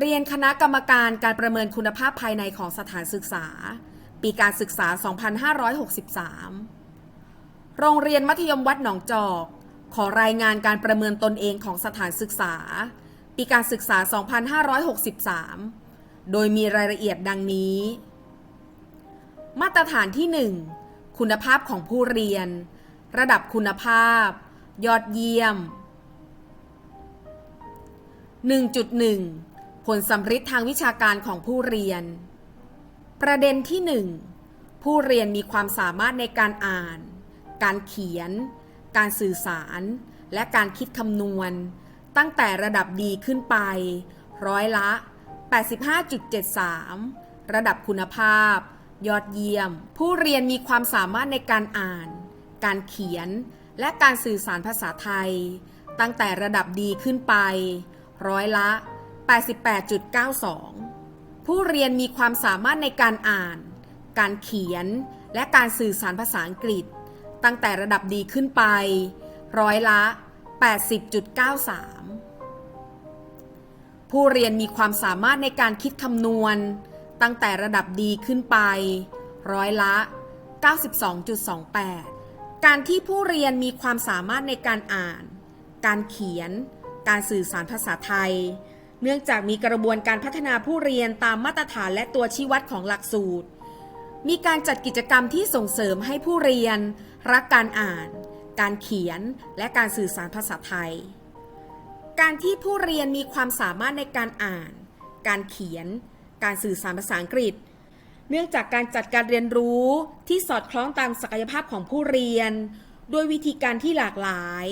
เรียนคณะกรรมการการประเมินคุณภาพภายในของสถานศึกษา ปีการศึกษา 2563 โรงเรียนมัธยมวัดหนองจอก ขอรายงานการประเมินตนเองของสถานศึกษา ปีการศึกษา 2563 โดยมีรายละเอียดดังนี้ มาตรฐานที่ 1 คุณภาพของผู้เรียน ระดับคุณภาพ ยอดเยี่ยม 1.1 ผลสำฤทธิ์ทางวิชาการของผู้เรียน ประเด็นที่ 1 ผู้เรียนมีความสามารถในการอ่าน การเขียน การสื่อสาร และการคิดคำนวณ ตั้งแต่ระดับดีขึ้นไป ร้อยละ 85.73 ระดับคุณภาพ ยอดเยี่ยม ผู้เรียนมีความสามารถในการอ่าน การเขียน และการสื่อสารภาษาไทย ตั้งแต่ระดับดีขึ้นไป ร้อยละ 88.92 ผู้เรียนมีความสามารถในการอ่าน การเขียน และการสื่อสารภาษาอังกฤษ ตั้งแต่ระดับดีขึ้นไป ร้อยละ 80.93 ผู้เรียนมีความสามารถในการคิดคำนวณ ตั้งแต่ระดับดีขึ้นไป ร้อยละ 92.28 การที่ผู้เรียนมีความสามารถในการอ่าน การเขียน การสื่อสารภาษาไทย เนื่องจากมีกระบวนการพัฒนาผู้เรียนตามมาตรฐานและตัวชี้วัดของหลักสูตร มีการจัดกิจกรรมที่ส่งเสริมให้ผู้เรียน รักการอ่าน การเขียน และการสื่อสารภาษาไทย การที่ผู้เรียนมีความสามารถในการอ่าน การเขียน การสื่อสารภาษาอังกฤษ เนื่องจากการจัดการเรียนรู้ที่สอดคล้องตามศักยภาพของผู้เรียน ด้วยวิธีการที่หลากหลาย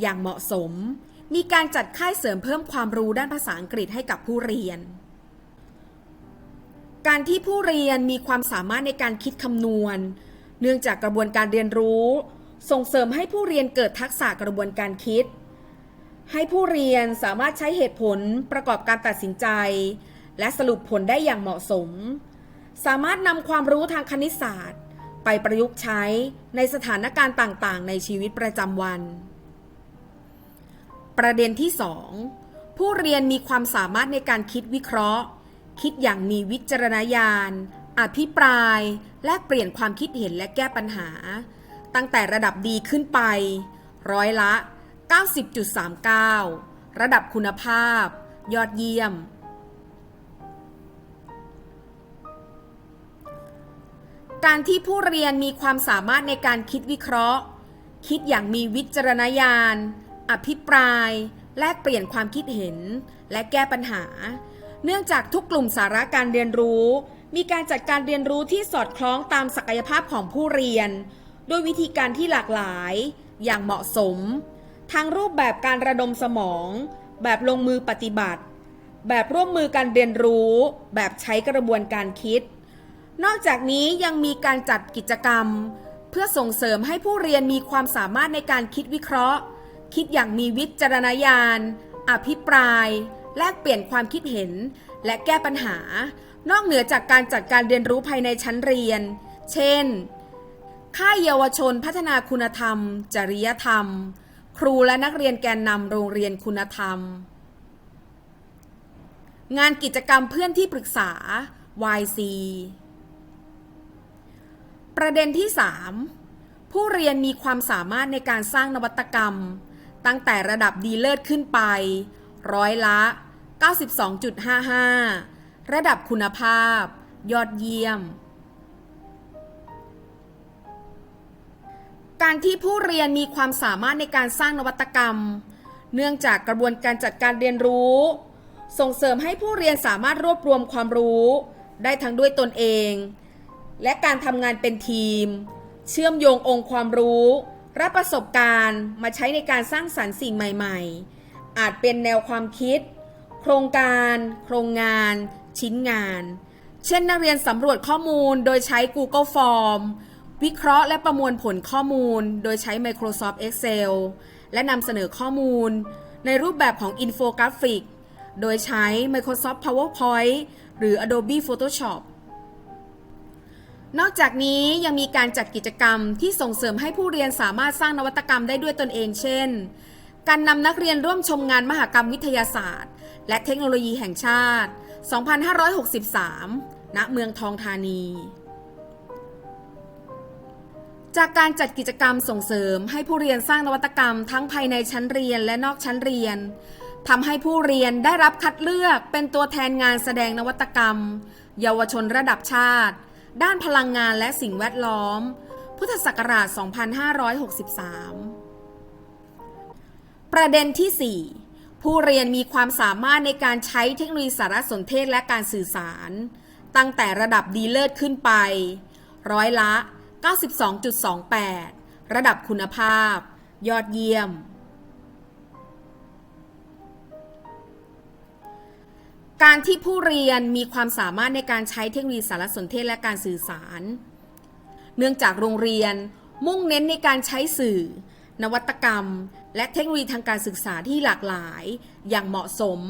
อย่างเหมาะสม มีการจัดค่ายเสริมเพิ่มความรู้ด้านภาษาอังกฤษให้กับผู้เรียน การที่ผู้เรียนมีความสามารถในการคิดคำนวณ เนื่องจากกระบวนการเรียนรู้ ส่งเสริมให้ผู้เรียนเกิดทักษะกระบวนการคิด ให้ผู้เรียนสามารถใช้เหตุผลประกอบการตัดสินใจ และสรุปผลได้อย่างเหมาะสม สามารถนำความรู้ทางคณิตศาสตร์ ไปประยุกต์ใช้ในสถานการณ์ต่าง ๆ ในชีวิตประจำวัน ประเด็นที่ 2 ผู้เรียนมีความสามารถในการคิดวิเคราะห์ คิดอย่างมีวิจารณญาณ อภิปราย และเปลี่ยนความคิดเห็นและแก้ปัญหา ตั้งแต่ระดับดีขึ้นไป ร้อยละ 90.39 ระดับคุณภาพ ยอดเยี่ยม การที่ผู้เรียนมีความสามารถในการคิดวิเคราะห์ คิดอย่างมีวิจารณญาณ อภิปราย แลกเปลี่ยนความคิดเห็น และแก้ปัญหา เนื่องจากทุกกลุ่มสาระการเรียนรู้ มีการจัดการเรียนรู้ที่สอดคล้องตามศักยภาพของผู้เรียน โดยวิธีการที่หลากหลาย อย่างเหมาะสม ทั้งรูปแบบการระดมสมอง แบบลงมือปฏิบัติ แบบร่วมมือการเรียนรู้ แบบใช้กระบวนการคิด นอกจากนี้ยังมีการจัดกิจกรรม เพื่อส่งเสริมให้ผู้เรียนมีความสามารถในการคิดวิเคราะห์ คิดอย่างมีวิจารณญาณ อภิปราย แลกเปลี่ยนความคิดเห็น และแก้ปัญหา นอกเหนือจากการจัดการเรียนรู้ภายในชั้นเรียน เช่น ค่ายเยาวชนพัฒนาคุณธรรม จริยธรรม ครูและนักเรียนแกนนำโรงเรียนคุณธรรม งานกิจกรรมเพื่อนที่ปรึกษา YC ประเด็นที่ 3 ผู้เรียนมีความสามารถในการสร้างนวัตกรรม ตั้งแต่ระดับดีเลิศขึ้นไป ร้อยละ 92.55 ระดับคุณภาพ ยอดเยี่ยม การที่ผู้เรียนมีความสามารถในการสร้างนวัตกรรม เนื่องจากกระบวนการจัดการเรียนรู้ ส่งเสริมให้ผู้เรียนสามารถรวบรวมความรู้ ได้ทั้งด้วยตนเอง และการทำงานเป็นทีม เชื่อมโยงองค์ความรู้ และประสบการณ์มาใช้ในการสร้างสรรค์สิ่งใหม่ ๆ อาจเป็นแนวความคิด โครงการ โครงงาน ชิ้นงาน เช่นนักเรียนสำรวจข้อมูลโดยใช้ Google Form วิเคราะห์และประมวลผลข้อมูล โดยใช้ Microsoft Excel และนำเสนอข้อมูล ในรูปแบบของอินโฟกราฟิก โดยใช้ Microsoft PowerPoint หรือ Adobe Photoshop นอกจากนี้ยังมีการจัดกิจกรรมที่ส่งเสริมให้ผู้เรียนสามารถสร้างนวัตกรรมได้ด้วยตนเอง เช่น การนำนักเรียนร่วมชมงานมหกรรมวิทยาศาสตร์ และเทคโนโลยีแห่งชาติ 2563 ณ เมืองทองธานี จากการจัดกิจกรรมส่งเสริมให้ผู้เรียนสร้างนวัตกรรมทั้งภายในชั้นเรียนและนอกชั้นเรียนทำให้ผู้เรียนได้รับคัดเลือกเป็นตัวแทนงานแสดงนวัตกรรม เยาวชนระดับชาติ ด้านพลังงานและสิ่งแวดล้อม พุทธศักราช 2563 ประเด็นที่ 4 ผู้เรียนมีความสามารถในการใช้เทคโนโลยีสารสนเทศและการสื่อสาร ตั้งแต่ระดับดีเลิศขึ้นไป ร้อยละ 92.28 ระดับคุณภาพ ยอดเยี่ยม การที่ผู้เรียนมีความสามารถในการใช้เทคโนโลยีสารสนเทศและการสื่อสาร เนื่องจากโรงเรียนมุ่งเน้นในการใช้สื่อ นวัตกรรม และเทคโนโลยีทางการศึกษาที่หลากหลาย อย่างเหมาะสม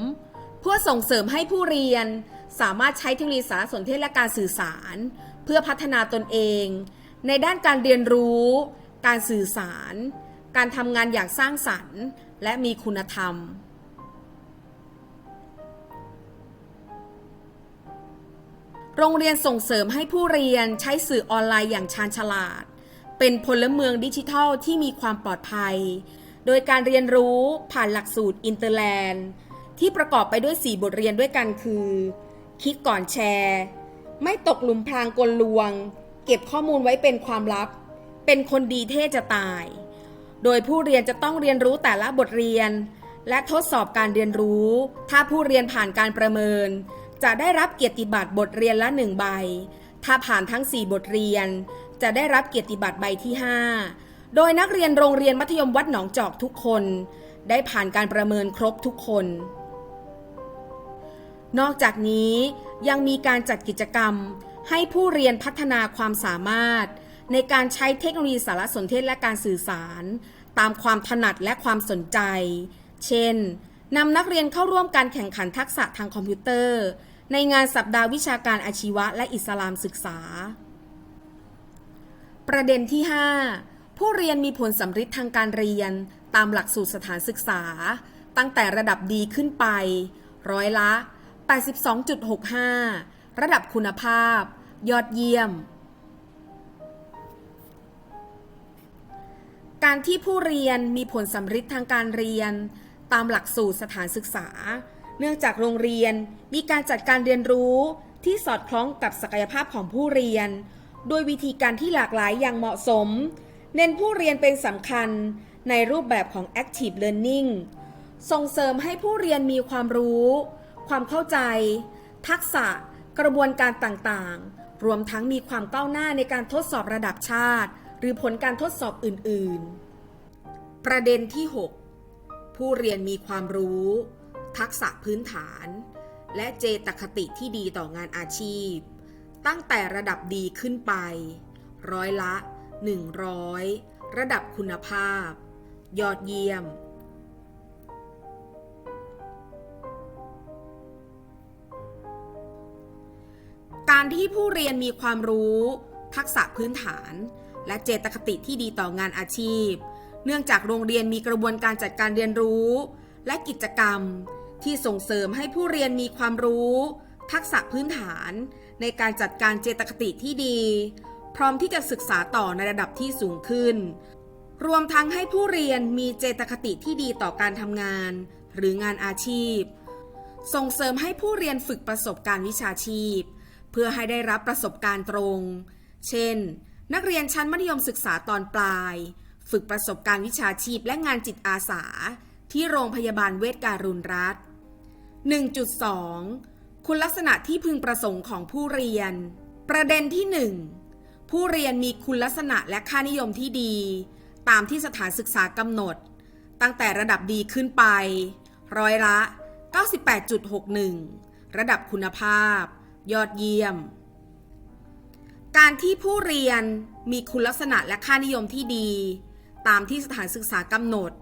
เพื่อส่งเสริมให้ผู้เรียนสามารถใช้เทคโนโลยีสารสนเทศและการสื่อสาร เพื่อพัฒนาตนเอง ในด้านการเรียนรู้ การสื่อสาร การทำงานอย่างสร้างสรรค์ และมีคุณธรรม โรงเรียนส่งเสริมให้ผู้เรียนใช้สื่อออนไลน์อย่างชาญฉลาด เป็นพลเมืองดิจิทัลที่มีความปลอดภัย โดยการเรียนรู้ผ่านหลักสูตรอินเตอร์แลนด์ที่ประกอบไปด้วย 4 บทเรียนด้วยกันคือ คิดก่อนแชร์ ไม่ตกหลุมพรางกลลวง เก็บข้อมูลไว้เป็นความลับ เป็นคนดีเท่จะตาย โดยผู้เรียนจะต้องเรียนรู้แต่ละบทเรียน และทดสอบการเรียนรู้ ถ้าผู้เรียนผ่านการประเมิน จะได้รับเกียรติบัตรบทเรียนละหนึ่งใบ ถ้าผ่านทั้ง 4 บทเรียน จะได้รับเกียรติบัตรใบที่ 5 โดยนักเรียนโรงเรียนมัธยมวัดหนองจอกทุกคน ได้ผ่านการประเมินครบทุกคน นอกจากนี้ยังมีการจัดกิจกรรม ให้ผู้เรียนพัฒนาความสามารถ ในการใช้เทคโนโลยีสารสนเทศและการสื่อสาร ตามความถนัดและความสนใจ เช่นนำนักเรียนเข้าร่วมการแข่งขันทักษะทางคอมพิวเตอร์ ในงานสัปดาห์วิชาการอาชีวะและอิสลามศึกษา ประเด็นที่ 5 ผู้เรียนมีผลสำฤทธิ์ทางการเรียน ตามหลักสูตรสถานศึกษา ตั้งแต่ระดับดีขึ้นไป ร้อยละ 82.65 ระดับคุณภาพ ยอดเยี่ยม การที่ผู้เรียนมีผลสำฤทธิ์ทางการเรียน ตามหลักสูตรสถานศึกษา เนื่องจากโรงเรียนมีการจัดการเรียนรู้ที่สอดคล้องกับศักยภาพของผู้เรียน โดยวิธีการที่หลากหลายอย่างเหมาะสม เน้นผู้เรียนเป็นสำคัญในรูปแบบของ active learning ส่งเสริมให้ผู้เรียนมีความรู้ ความเข้าใจ ทักษะ กระบวนการต่างๆ รวมทั้งมีความก้าวหน้าในการทดสอบระดับชาติ หรือผลการทดสอบอื่น ๆ ประเด็นที่ 6 ผู้เรียนมีความรู้ ทักษะพื้นฐาน และเจตคติที่ดีต่องานอาชีพ ตั้งแต่ระดับดีขึ้นไป ร้อยละ 100 ระดับคุณภาพ ยอดเยี่ยมการที่ผู้เรียนมีความรู้ ทักษะพื้นฐาน และเจตคติที่ดีต่องานอาชีพ เนื่องจากโรงเรียนมีกระบวนการจัดการเรียนรู้ และกิจกรรม ที่ส่งเสริมให้ผู้เรียนมีความรู้ ทักษะพื้นฐานในการจัดการเจตคติที่ดี พร้อมที่จะศึกษาต่อในระดับที่สูงขึ้น รวมทั้งให้ผู้เรียนมีเจตคติที่ดีต่อการทำงาน หรืองานอาชีพ ส่งเสริมให้ผู้เรียนฝึกประสบการณ์วิชาชีพ เพื่อให้ได้รับประสบการณ์ตรง เช่น นักเรียนชั้นมัธยมศึกษาตอนปลาย ฝึกประสบการณ์วิชาชีพและงานจิตอาสา ที่โรงพยาบาลเวชการุณรัฐ 1.2 คุณลักษณะที่พึงประสงค์ของผู้เรียน ประเด็นที่ 1 ผู้เรียนมีคุณลักษณะและค่านิยมที่ดี ตามที่สถานศึกษากำหนด ตั้งแต่ระดับดีขึ้นไป ร้อยละ 98.61 ระดับคุณภาพ ยอดเยี่ยม การที่ผู้เรียนมีคุณลักษณะและค่านิยมที่ดี ตามที่สถานศึกษากำหนด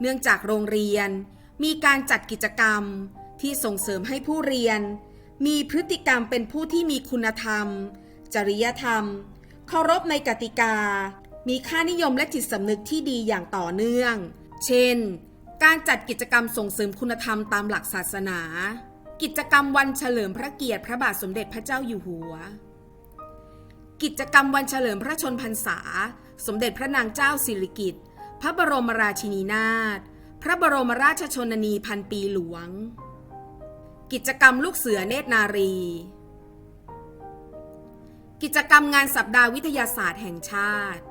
เนื่องจากโรงเรียนมีการจัดกิจกรรม ที่ส่งเสริมให้ผู้เรียน มีพฤติกรรมเป็นผู้ที่มีคุณธรรม จริยธรรม เคารพในกติกา มีค่านิยมและจิตสำนึกที่ดีอย่างต่อเนื่อง เช่น การจัดกิจกรรมส่งเสริมคุณธรรมตามหลักศาสนา กิจกรรมวันเฉลิมพระเกียรติพระบาทสมเด็จพระเจ้าอยู่หัว กิจกรรมวันเฉลิมพระชนพรรษา สมเด็จพระนางเจ้าสิริกิติ์พระบรมราชินีนาถ พระบรมราชชนนีพันปีหลวง กิจกรรมลูกเสือเนตรนารี กิจกรรมงานสัปดาห์วิทยาศาสตร์แห่งชาติ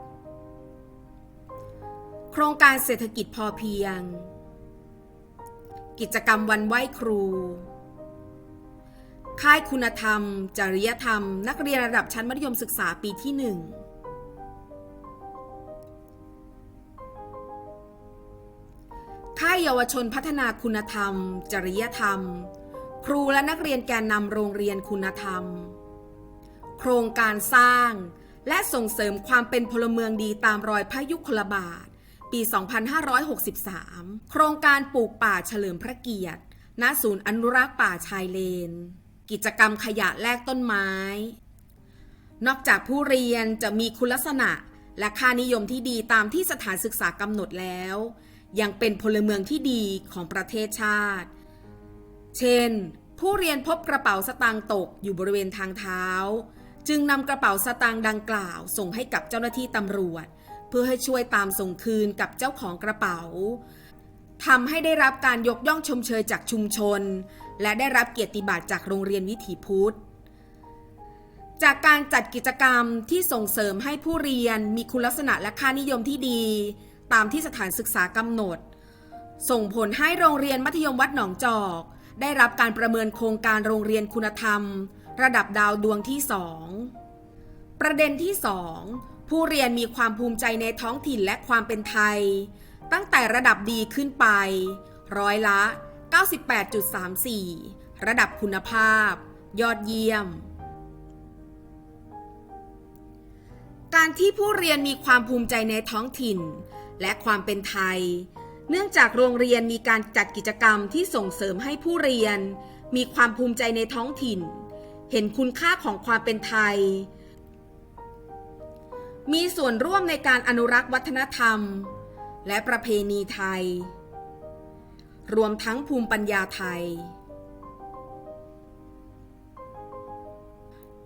โครงการเศรษฐกิจพอเพียง กิจกรรมวันไหว้ครู ค่ายคุณธรรม จริยธรรม นักเรียนระดับชั้นมัธยมศึกษาปีที่หนึ่งค่ายเยาวชนพัฒนาคุณธรรม จริยธรรม ครูและนักเรียนแกนนำโรงเรียนคุณธรรม โครงการสร้าง และส่งเสริมความเป็นพลเมืองดีตามรอยพระยุคลบาท ปี 2563 โครงการปลูกป่าเฉลิมพระเกียรติ ณ ศูนย์อนุรักษ์ป่าชายเลน กิจกรรมขยะแลกต้นไม้ นอกจากผู้เรียนจะมีคุณลักษณะและค่านิยมที่ดีตามที่สถานศึกษากำหนดแล้ว ยังเป็นพลเมืองที่ดีของประเทศชาติ เช่น ผู้เรียนพบกระเป๋าสตางค์ตกอยู่บริเวณทางเท้า จึงนำกระเป๋าสตางค์ดังกล่าว ส่งให้กับเจ้าหน้าที่ตำรวจ เพื่อให้ช่วยตามส่งคืนกับเจ้าของกระเป๋าทำให้ได้รับการยกย่องชมเชยจากชุมชน และได้รับเกียรติบัตรจากโรงเรียนวิถีพุทธ จากการจัดกิจกรรมที่ส่งเสริมให้ผู้เรียนมีคุณลักษณะและค่านิยมที่ดี ตามที่สถานศึกษากำหนด ส่งผลให้โรงเรียนมัธยมวัดหนองจอก ได้รับการประเมินโครงการโรงเรียนคุณธรรม ระดับดาวดวงที่ 2 ประเด็นที่ 2 ผู้เรียนมีความภูมิใจในท้องถิ่นและความเป็นไทย ตั้งแต่ระดับดีขึ้นไป ร้อยละ 98.34 ระดับคุณภาพ ยอดเยี่ยม การที่ผู้เรียนมีความภูมิใจในท้องถิ่น และความเป็นไทย เนื่องจากโรงเรียนมีการจัดกิจกรรมที่ส่งเสริมให้ผู้เรียน มีความภูมิใจในท้องถิ่น เห็นคุณค่าของความเป็นไทย มีส่วนร่วมในการอนุรักษ์วัฒนธรรม และประเพณีไทย รวมทั้งภูมิปัญญาไทย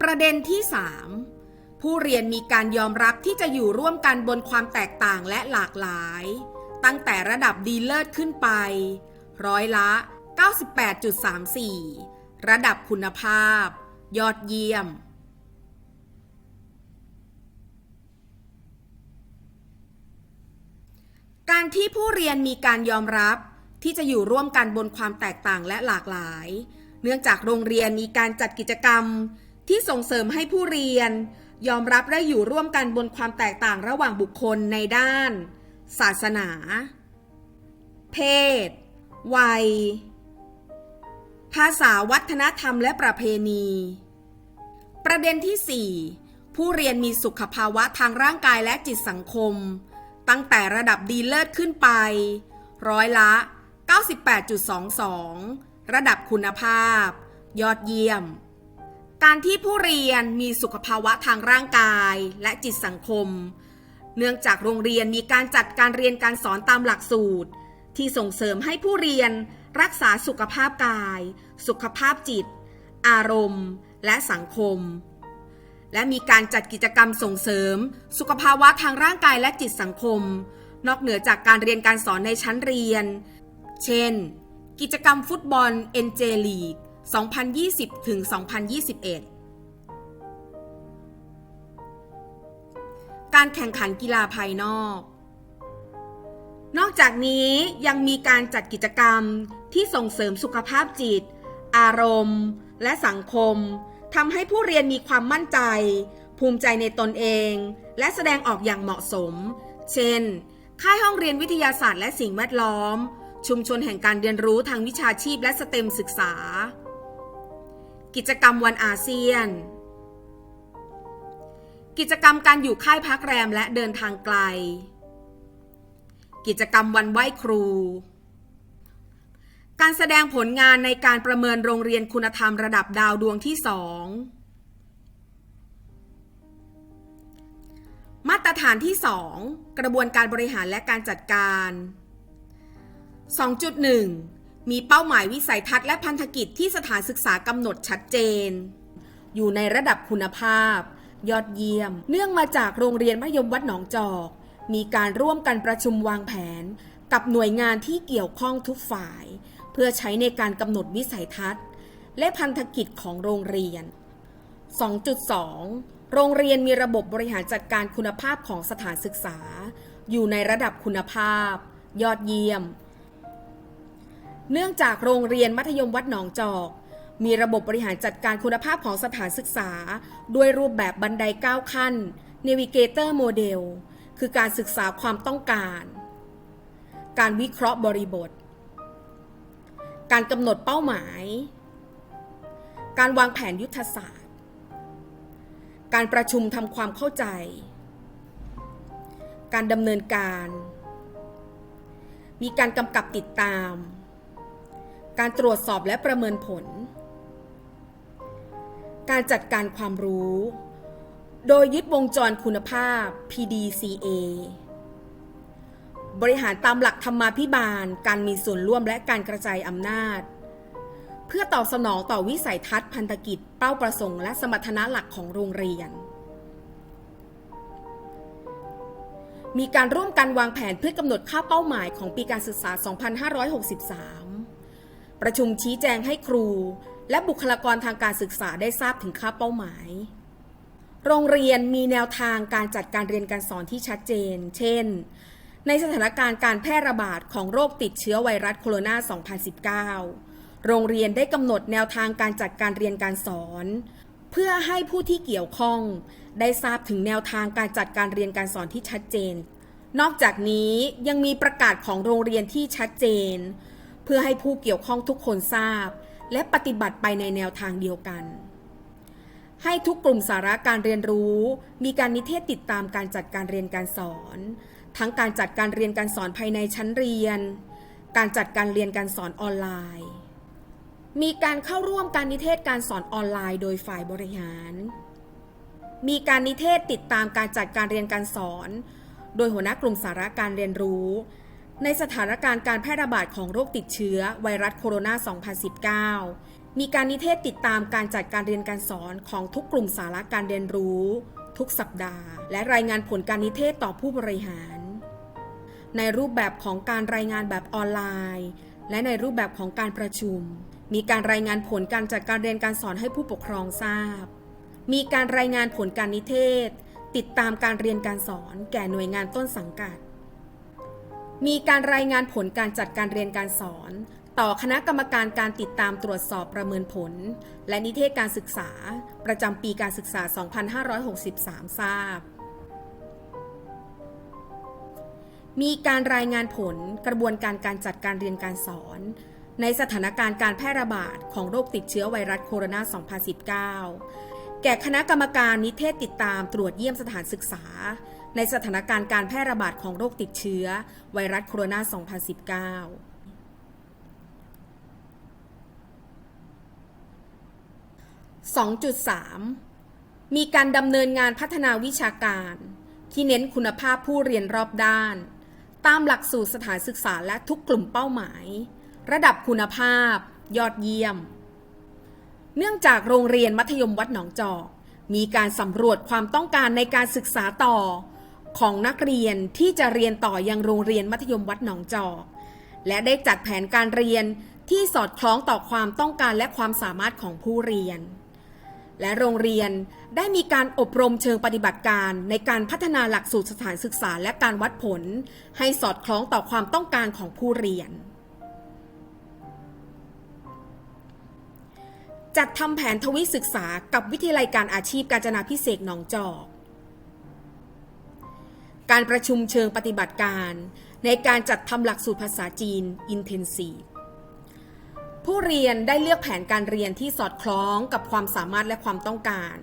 ประเด็นที่ 3 ผู้เรียนมีการยอมรับที่จะอยู่ร่วมกันบนความแตกต่างและหลากหลาย ตั้งแต่ระดับดีเลิศขึ้นไป ร้อยละ 98.34 ระดับคุณภาพ ยอดเยี่ยม การที่ผู้เรียนมีการยอมรับที่จะอยู่ร่วมกันบนความแตกต่างและหลากหลาย เนื่องจากโรงเรียนมีการจัดกิจกรรม ที่ส่งเสริมให้ผู้เรียน ยอมรับและอยู่ร่วมกันบนความแตกต่างระหว่างบุคคลในด้าน ศาสนา เพศ วัย ภาษาวัฒนธรรมและประเพณี ประเด็นที่ 4 ผู้เรียนมีสุขภาวะทางร่างกายและจิตสังคม ตั้งแต่ระดับดีเลิศขึ้นไป ร้อยละ 98.22 ระดับคุณภาพ ยอดเยี่ยมการที่ผู้เรียนมีสุขภาวะทางร่างกายและจิตสังคม เนื่องจากโรงเรียนมีการจัดการเรียนการสอนตามหลักสูตร ที่ส่งเสริมให้ผู้เรียนรักษาสุขภาพกาย สุขภาพจิต อารมณ์ และสังคม และมีการจัดกิจกรรมส่งเสริม สุขภาวะทางร่างกายและจิตสังคม นอกเหนือจากการเรียนการสอนในชั้นเรียน เช่น กิจกรรมฟุตบอล NJ League 2020-2021 การแข่งขันกีฬาภายนอก นอกจากนี้ยังมีการจัดกิจกรรมที่ส่งเสริมสุขภาพจิต อารมณ์ และสังคมทำให้ผู้เรียนมีความมั่นใจ ภูมิใจในตนเอง และแสดงออกอย่างเหมาะสม เช่น ค่ายห้องเรียนวิทยาศาสตร์และสิ่งแวดล้อม ชุมชนแห่งการเรียนรู้ทางวิชาชีพและสเต็มศึกษา กิจกรรมวันอาเซียน กิจกรรมการอยู่ค่ายพักแรมและเดินทางไกล กิจกรรมวันไหว้ครู การแสดงผลงานในการประเมินโรงเรียนคุณธรรมระดับดาวดวงที่2มาตรฐานที่ 2 กระบวนการบริหารและการจัดการ 2.1 มีเป้าหมายวิสัยทัศน์และพันธกิจที่สถานศึกษากำหนดชัดเจน อยู่ในระดับคุณภาพ ยอดเยี่ยม เนื่องมาจากโรงเรียนมัธยมวัดหนองจอก มีการร่วมกันประชุมวางแผน กับหน่วยงานที่เกี่ยวข้องทุกฝ่าย เพื่อใช้ในการกำหนดวิสัยทัศน์ และพันธกิจของโรงเรียน 2.2 โรงเรียนมีระบบบริหารจัดการคุณภาพของสถานศึกษา อยู่ในระดับคุณภาพ ยอดเยี่ยม เนื่องจากโรงเรียนมัธยมวัดหนองจอก มีระบบบริหารจัดการคุณภาพของสถานศึกษา ด้วยรูปแบบบันได 9 ขั้น Navigator Model คือการศึกษาความต้องการ การวิเคราะห์บริบท การกำหนดเป้าหมาย การวางแผนยุทธศาสตร์ การประชุมทำความเข้าใจ การดำเนินการ มีการกำกับติดตามการตรวจสอบและประเมินผล การจัดการความรู้ โดยยึดวงจรคุณภาพ PDCA บริหารตามหลักธรรมาภิบาล การมีส่วนร่วมและการกระจายอำนาจ เพื่อตอบสนองต่อวิสัยทัศน์พันธกิจ เป้าประสงค์และสมรรถนะหลักของโรงเรียน มีการร่วมกันวางแผนเพื่อกำหนดค่าเป้าหมายของปีการศึกษา 2563 ประชุมชี้แจงให้ครู และบุคลากรทางการศึกษาได้ทราบถึงค่าเป้าหมาย โรงเรียนมีแนวทางการจัดการเรียนการสอนที่ชัดเจน เช่น ในสถานการณ์การแพร่ระบาดของโรคติดเชื้อไวรัสโคโรนา 2019 โรงเรียนได้กำหนดแนวทางการจัดการเรียนการสอน เพื่อให้ผู้ที่เกี่ยวข้อง ได้ทราบถึงแนวทางการจัดการเรียนการสอนที่ชัดเจน นอกจากนี้ยังมีประกาศของโรงเรียนที่ชัดเจน เพื่อให้ผู้เกี่ยวข้องทุกคนทราบ และปฏิบัติไปในแนวทางเดียวกัน ให้ทุกกลุ่มสาระการเรียนรู้ มีการนิเทศติดตามการจัดการเรียนการสอน ทั้งการจัดการเรียนการสอนภายในชั้นเรียน การจัดการเรียนการสอนออนไลน์ มีการเข้าร่วมการนิเทศการสอนออนไลน์ โดยฝ่ายบริหาร มีการนิเทศติดตามการจัดการเรียนการสอน โดยหัวหน้ากลุ่มสาระการเรียนรู้ ในสถานการณ์การแพร่ระบาดของโรคติดเชื้อไวรัสโคโรนา 2019 มีการนิเทศติดตามการจัดการเรียนการสอนของทุกกลุ่มสาระการเรียนรู้ ทุกสัปดาห์ และรายงานผลการนิเทศต่อผู้บริหาร ในรูปแบบของการรายงานแบบออนไลน์ และในรูปแบบของการประชุม มีการรายงานผลการจัดการเรียนการสอนให้ผู้ปกครองทราบ มีการรายงานผลการนิเทศ ติดตามการเรียนการสอนแก่หน่วยงานต้นสังกัด มีการรายงานผลการจัดการเรียนการสอน ต่อคณะกรรมการการติดตามตรวจสอบประเมินผล และนิเทศการศึกษา ประจำปีการศึกษา 2563 ทราบ มีการรายงานผลกระบวนการการจัดการเรียนการสอน ในสถานการณ์การแพร่ระบาดของโรคติดเชื้อไวรัสโคโรนา 2019 แก่คณะกรรมการนิเทศติดตามตรวจเยี่ยมสถานศึกษา ในสถานการณ์การแพร่ระบาดของโรคติดเชื้อ ไวรัสโคโรนา 2019 2.3 มีการดำเนินงานพัฒนาวิชาการ ที่เน้นคุณภาพผู้เรียนรอบด้าน ตามหลักสูตรสถานศึกษาและทุกกลุ่มเป้าหมาย ระดับคุณภาพ ยอดเยี่ยม เนื่องจากโรงเรียนมัธยมวัดหนองจอก มีการสำรวจความต้องการในการศึกษาต่อ ของนักเรียนที่จะเรียนต่อยังโรงเรียนมัธยมวัดหนองจอกและได้จัดแผนการเรียนที่สอดคล้องต่อความต้องการและความสามารถของผู้เรียน และโรงเรียนได้มีการอบรมเชิงปฏิบัติการในการพัฒนาหลักสูตรสถานศึกษาและการวัดผล ให้สอดคล้องต่อความต้องการของผู้เรียน จัดทำแผนทวิศึกษากับวิทยาลัยการอาชีพกาญจนาพิเศษหนองจอก การประชุมเชิงปฏิบัติการ ในการจัดทำหลักสูตรภาษาจีน Intensive ผู้เรียนได้เลือกแผนการเรียนที่สอดคล้องกับความสามารถและความต้องการ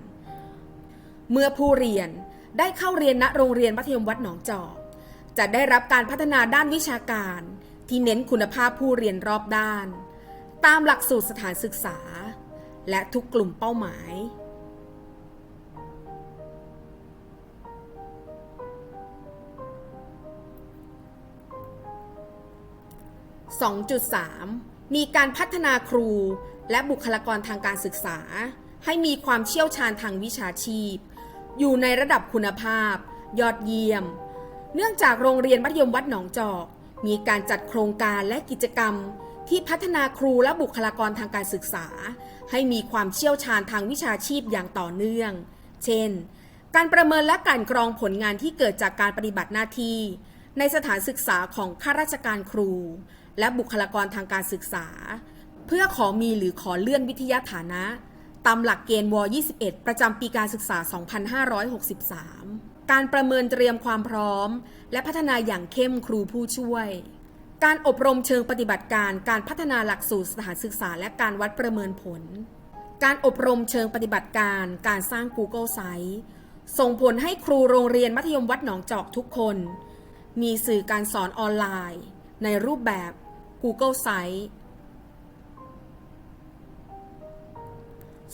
เมื่อผู้เรียนได้เข้าเรียนณโรงเรียนมัธยมวัดหนองจอกจะได้รับการพัฒนาด้านวิชาการ ที่เน้นคุณภาพผู้เรียนรอบด้าน ตามหลักสูตรสถานศึกษา และทุกกลุ่มเป้าหมาย 2.3 มีการพัฒนาครูและบุคลากรทางการศึกษา ให้มีความเชี่ยวชาญทางวิชาชีพ อยู่ในระดับคุณภาพ ยอดเยี่ยม เนื่องจากโรงเรียนมัธยมวัดหนองจอก มีการจัดโครงการและกิจกรรม ที่พัฒนาครูและบุคลากรทางการศึกษา ให้มีความเชี่ยวชาญทางวิชาชีพอย่างต่อเนื่อง เช่น การประเมินและการกรองผลงานที่เกิดจากการปฏิบัติหน้าที่ในสถานศึกษาของข้าราชการครู และบุคลากรทางการศึกษา เพื่อขอมีหรือขอเลื่อนวิทยาฐานะตามหลักเกณฑ์ว21 ประจำปีการศึกษา 2563 การประเมินเตรียมความพร้อม และพัฒนาอย่างเข้มครูผู้ช่วย การอบรมเชิงปฏิบัติการ การพัฒนาหลักสูตรสถานศึกษา และการวัดประเมินผล การอบรมเชิงปฏิบัติการ การสร้าง Google Site ส่งผลให้ครูโรงเรียนมัธยมวัดหนองจอกทุกคน มีสื่อการสอนออนไลน์ ในรูปแบบ Google Site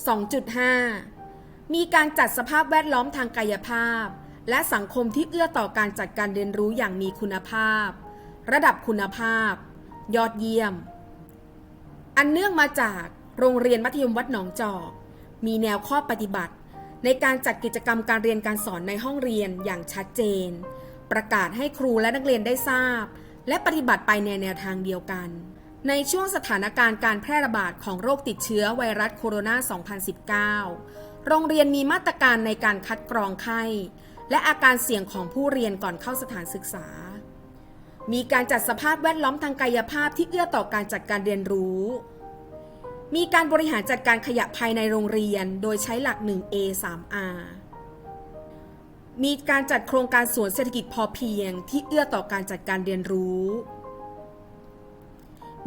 2.5 มีการจัดสภาพแวดล้อมทางกายภาพ และสังคมที่เอื้อต่อการจัดการเรียนรู้อย่างมีคุณภาพ ระดับคุณภาพ ยอดเยี่ยม อันเนื่องมาจากโรงเรียนมัธยมวัดหนองจอก มีแนวข้อปฏิบัติ ในการจัดกิจกรรมการเรียนการสอนในห้องเรียนอย่างชัดเจน ประกาศให้ครูและนักเรียนได้ทราบ และปฏิบัติไปในแนวทางเดียวกัน ในช่วงสถานการณ์การแพร่ระบาดของโรคติดเชื้อไวรัสโคโรนา 2019 โรงเรียนมีมาตรการในการคัดกรองไข้ และอาการเสี่ยงของผู้เรียนก่อนเข้าสถานศึกษา มีการจัดสภาพแวดล้อมทางกายภาพที่เอื้อต่อการจัดการเรียนรู้ มีการบริหารจัดการขยะภายในโรงเรียน โดยใช้หลัก 1A 3R มีการจัดโครงการสวนเศรษฐกิจพอเพียงที่เอื้อต่อการจัดการเรียนรู้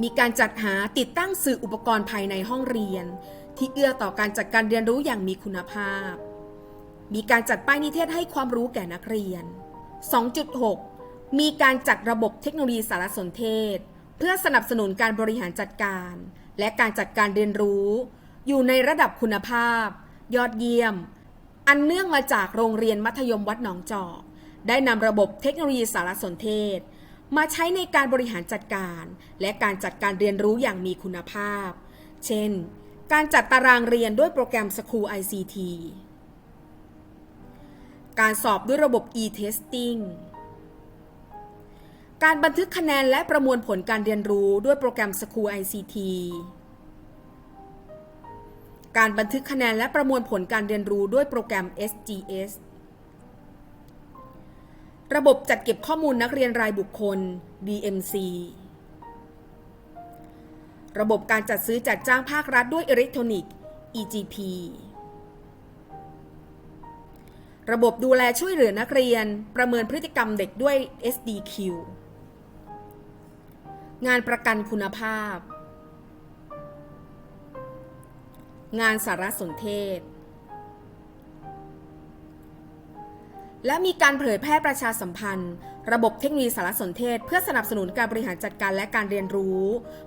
มีการจัดหาติดตั้งสื่ออุปกรณ์ภายในห้องเรียน ที่เอื้อต่อการจัดการเรียนรู้อย่างมีคุณภาพ มีการจัดป้ายนิเทศให้ความรู้แก่นักเรียน 2.6 มีการจัดระบบเทคโนโลยีสารสนเทศ เพื่อสนับสนุนการบริหารจัดการ และการจัดการเรียนรู้ อยู่ในระดับคุณภาพ ยอดเยี่ยม อันเนื่องมาจากโรงเรียนมัธยมวัดหนองจอกได้นำระบบเทคโนโลยีสารสนเทศ มาใช้ในการบริหารจัดการ และการจัดการเรียนรู้อย่างมีคุณภาพ เช่น การจัดตารางเรียนด้วยโปรแกรม School ICT การสอบด้วยระบบ e-testing การบันทึกคะแนนและประมวลผลการเรียนรู้ด้วยโปรแกรม School ICT การบันทึกคะแนนและประมวลผลการเรียนรู้ด้วยโปรแกรม SGS ระบบจัดเก็บข้อมูลนักเรียนรายบุคคล DMC ระบบการจัดซื้อจัดจ้างภาครัฐด้วยอิเล็กทรอนิกส์ EGP ระบบดูแลช่วยเหลือนักเรียนประเมินพฤติกรรมเด็กด้วย SDQ งานประกันคุณภาพ งานสารสนเทศ และมีการเผยแพร่ประชาสัมพันธ์ ระบบเทคโนโลยีสารสนเทศ เพื่อสนับสนุนการบริหารจัดการและการเรียนรู้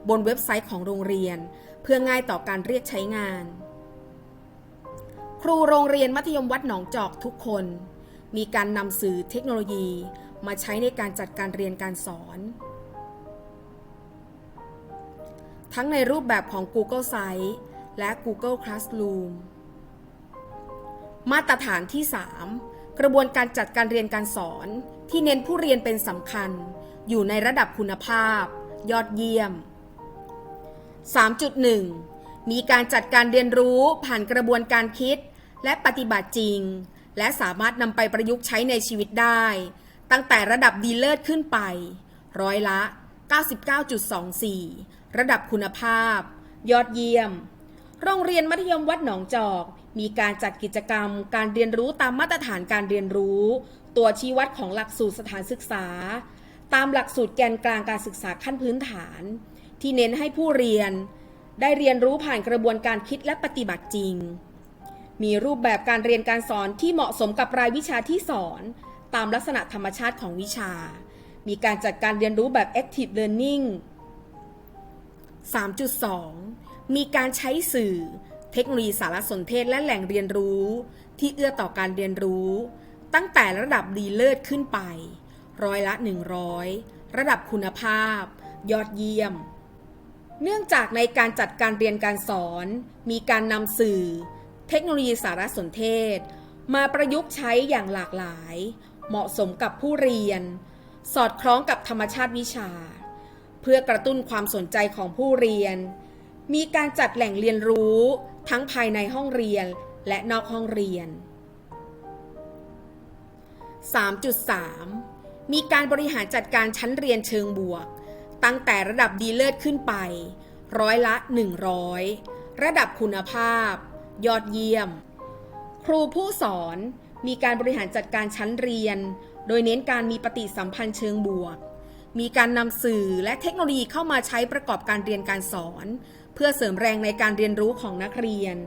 บนเว็บไซต์ของโรงเรียน เพื่อง่ายต่อการเรียกใช้งาน ครูโรงเรียนมัธยมวัดหนองจอกทุกคน มีการนำสื่อเทคโนโลยีมาใช้ในการจัดการเรียนการสอน ทั้งในรูปแบบของ Google Site และ Google Classroom มาตรฐานที่ 3 กระบวนการจัดการเรียนการสอนที่เน้นผู้เรียนเป็นสำคัญ อยู่ในระดับคุณภาพ ยอดเยี่ยม 3.1 มีการจัดการเรียนรู้ผ่านกระบวนการคิดและปฏิบัติจริง และสามารถนำไปประยุกต์ใช้ในชีวิตได้ ตั้งแต่ระดับดีเลิศขึ้นไป ร้อยละ 99.24 ระดับคุณภาพ ยอดเยี่ยม โรงเรียนมัธยมวัดหนองจอก มีการจัดกิจกรรม การเรียนรู้ตามมาตรฐานการเรียนรู้ ตัวชี้วัดของหลักสูตรสถานศึกษา ตามหลักสูตรแกนกลางการศึกษาขั้นพื้นฐาน ที่เน้นให้ผู้เรียน ได้เรียนรู้ผ่านกระบวนการคิดและปฏิบัติจริง มีรูปแบบการเรียนการสอนที่เหมาะสมกับรายวิชาที่สอน ตามลักษณะธรรมชาติของวิชา มีการจัดการเรียนรู้แบบ active learning 3.2 มีการใช้สื่อ เทคโนโลยีสารสนเทศและแหล่งเรียนรู้ ที่เอื้อต่อการเรียนรู้ ตั้งแต่ระดับดีเลิศขึ้นไป ร้อยละ 100 ระดับคุณภาพ ยอดเยี่ยม เนื่องจากในการจัดการเรียนการสอน มีการนำสื่อ เทคโนโลยีสารสนเทศ มาประยุกต์ใช้อย่างหลากหลาย เหมาะสมกับผู้เรียน สอดคล้องกับธรรมชาติวิชา เพื่อกระตุ้นความสนใจของผู้เรียน มีการจัดแหล่งเรียนรู้ทั้งภายในห้องเรียนและนอกห้องเรียน 3.3 มีการบริหารจัดการชั้นเรียนเชิงบวก ตั้งแต่ระดับดีเลิศขึ้นไป ร้อยละ 100 ระดับคุณภาพ ยอดเยี่ยม ครูผู้สอนมีการบริหารจัดการชั้นเรียน โดยเน้นการมีปฏิสัมพันธ์เชิงบวก มีการนำสื่อและเทคโนโลยีเข้ามาใช้ประกอบการเรียนการสอน เพื่อเสริมแรงในการเรียนรู้ของนักเรียน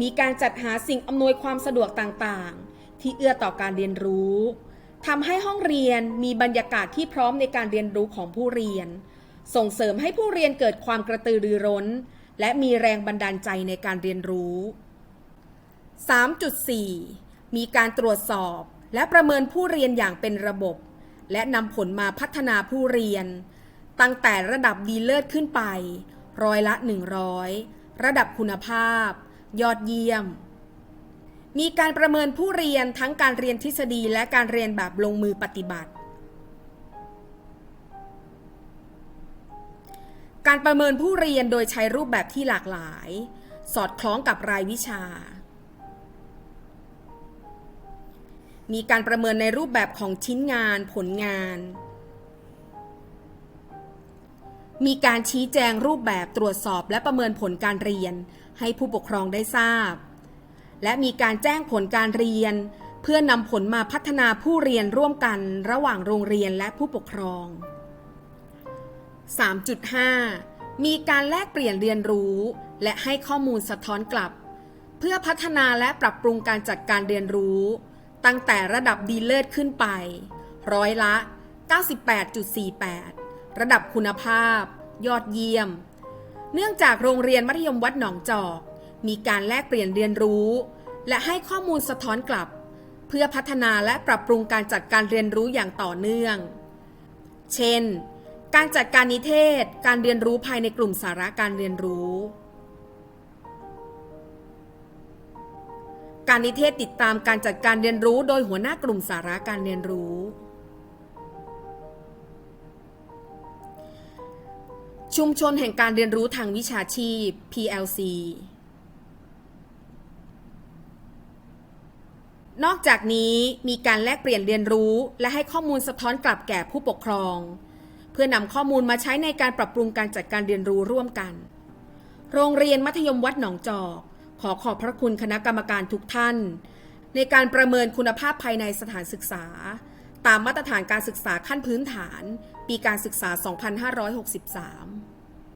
มีการจัดหาสิ่งอำนวยความสะดวกต่างๆ ที่เอื้อต่อการเรียนรู้ทำให้ห้องเรียนมีบรรยากาศที่พร้อมในการเรียนรู้ของผู้เรียน ส่งเสริมให้ผู้เรียนเกิดความกระตือรือร้น และมีแรงบันดาลใจในการเรียนรู้ 3.4 มีการตรวจสอบและประเมินผู้เรียนอย่างเป็นระบบ และนำผลมาพัฒนาผู้เรียน ตั้งแต่ระดับดีเลิศขึ้นไป ร้อยละ 100 ระดับคุณภาพ ยอดเยี่ยม มีการประเมินผู้เรียนทั้งการเรียนทฤษฎีและการเรียนแบบลงมือปฏิบัติ การประเมินผู้เรียนโดยใช้รูปแบบที่หลากหลาย สอดคล้องกับรายวิชา มีการประเมินในรูปแบบของชิ้นงาน ผลงาน มีการชี้แจงรูปแบบตรวจสอบและประเมินผลการเรียน ให้ผู้ปกครองได้ทราบ และมีการแจ้งผลการเรียน เพื่อนำผลมาพัฒนาผู้เรียนร่วมกันระหว่างโรงเรียนและผู้ปกครอง 3.5 มีการแลกเปลี่ยนเรียนรู้ และให้ข้อมูลสะท้อนกลับ เพื่อพัฒนาและปรับปรุงการจัดการเรียนรู้ ตั้งแต่ระดับดีเลิศขึ้นไป ร้อยละ 98.48 ระดับคุณภาพ ยอดเยี่ยม เนื่องจากโรงเรียนมัธยมวัดหนองจอก มีการแลกเปลี่ยนเรียนรู้ และให้ข้อมูลสะท้อนกลับ เพื่อพัฒนาและปรับปรุงการจัดการเรียนรู้อย่างต่อเนื่อง เช่น การจัดการนิเทศ การเรียนรู้ภายในกลุ่มสาระการเรียนรู้ การนิเทศติดตามการจัดการเรียนรู้โดยหัวหน้ากลุ่มสาระการเรียนรู้ ชุมชนแห่งการเรียนรู้ทางวิชาชีพ PLC นอกจากนี้มีการแลกเปลี่ยนเรียนรู้ และให้ข้อมูลสะท้อนกลับแก่ผู้ปกครอง เพื่อนำข้อมูลมาใช้ในการปรับปรุงการจัดการเรียนรู้ร่วมกัน โรงเรียนมัธยมวัดหนองจอก ขอขอบพระคุณคณะกรรมการทุกท่าน ในการประเมินคุณภาพภายในสถานศึกษา ตามมาตรฐานการศึกษาขั้นพื้นฐาน ปีการศึกษา 2563